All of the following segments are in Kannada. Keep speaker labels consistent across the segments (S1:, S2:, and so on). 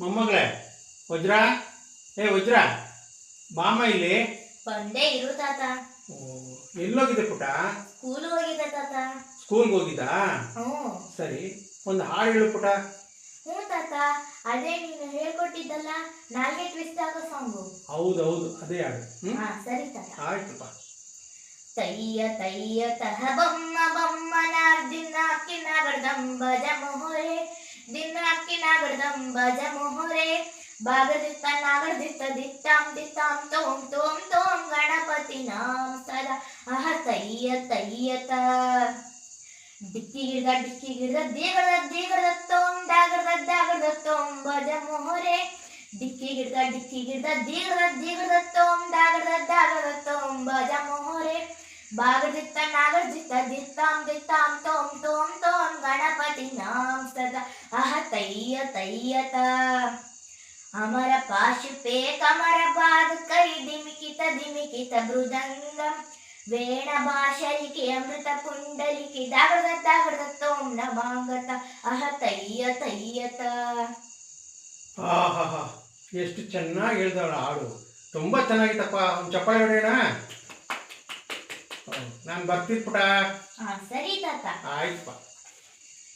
S1: ಮೊಮ್ಮಗಳೇ ವಜ್ರ? ಏ ವಜ್ರ ಮಾಮ ಇಲ್ಲಿ?
S2: ಬಂದೇ ಇರು ತಾತ.
S1: ಓ, ಎಲ್ಲೋಗಿದೆ ಪುಟ
S2: ಸ್ಕೂಲ್ ಹೋಗಿದೆ ತಾತ.
S1: ಸ್ಕೂಲ್ಗೆ ಹೋಗಿದ್ದಾ?
S2: ಹ್ಞೂ.
S1: ಸರಿ ಒಂದು ಹಾಡು ಹೇಳು ಪುಟ
S2: ಹ್ಞೂ ತಾತ ಅದೇ ನೀನು ಹೇಳ್ಕೊಟ್ಟಿದ್ದಲ್ಲ ನಾಲ್ಗೆ ಟ್ವಿಸ್ಟ್ ಆಗೋ ಸಾಂಗು
S1: ಹೌದು ಹೌದು ಅದೇ ಹಾಡು.
S2: ಹಾ ಸರಿ ತಾತ.
S1: ಆಯ್ತಪ್ಪ
S2: ತಯ್ಯ ತಯ್ಯ ತಹ ಬೊಮ್ಮ ಬೊಮ್ಮನ ದಿನಾಕಿ ನಾಗಡ್ದಂಬ ಜಮೋಹರೆ ದಿನಾಕಿ ನಾಗಡ್ದಂಬ ಜಮೋಹರೆ ಬಾಗದಿತ್ತ ನಾಗಡ್ದಿತ್ತ ದಿತ್ತಾಂ ದಿತ್ತಾಂ ತೋಂ ತೋಂ ತೋಂ ಗಣಪತಿ ನಾಮ ಸದಾ ಅಹ ತಯ್ಯ ತಯ್ಯತ ಡಿಕ್ಕಿ ಗಿಡದ ಡಿಕ್ಕಿ ಗಿಡದ ದೇಗದ ದೇಗದ ತೋಂ ದಾಗದ ದಾಗದ ತೋಂ ಬಜ ಮೊಹರೆ ಡಿಕ್ಕಿ ಗಿಡದ ಡಿಕ್ಕಿ ಗಿಡದ ದೇಗದ ದೇಗದ ತೋಂ ದಾಗದ ದಾಗದ ತೋಂ ಬಜ ಮೊಹರೆ ಬಾಗದಿತ್ತ ನಾಗದಿತ್ತ ದಿತ್ತಾಂ ದಿತ್ತಾಂ ತೋಂ ತೋಂ ತೋಂ ಗಣಪತಿ ತಯ್ಯತ ಅಮರ ಪಾಶುಪೇ ಕಮರ ಪಾದ ಕೈ ದಿಮಿಕಿತ ದಿಮಿಕಿತ ಮೃದಂಗಂ. ವೇಣ ಭಾಷಲಿಕೆ ಅಮೃತ ಪುಂಡಲಿಕೆ ದಾಗದ ದಾಗದ ತೋಂ ನಮಾಂಗತ. ಅಹ ತಯ್ಯ ತಯ್ಯತ
S1: ಆಹಾ ಎಷ್ಟು ಚೆನ್ನಾಗಿ ಹೇಳ್ದವಳ ಹಾಡು. ತುಂಬ ಚೆನ್ನಾಗಿತ್ತಪ್ಪ ಒಂದು ಚಪ್ಪಾಳೆ ಹೊಡೆಯೋಣ? ನಾನು ಬರ್ತೀನಿ ಪುಟ.
S2: ಹಾ ಸರಿ ತಾತ.
S1: ಆಯ್ತಪ್ಪ.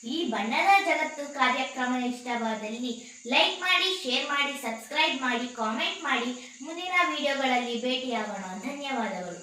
S2: ಈ ಬಣ್ಣದ ಜಗತ್ತು ಕಾರ್ಯಕ್ರಮ ಇಷ್ಟವಾದಲ್ಲಿ ಲೈಕ್ ಮಾಡಿ, ಶೇರ್ ಮಾಡಿ, ಸಬ್ಸ್ಕ್ರೈಬ್ ಮಾಡಿ, ಕಾಮೆಂಟ್ ಮಾಡಿ. ಮುಂದಿನ ವಿಡಿಯೋಗಳಲ್ಲಿ ಭೇಟಿಯಾಗೋಣ. ಧನ್ಯವಾದಗಳು.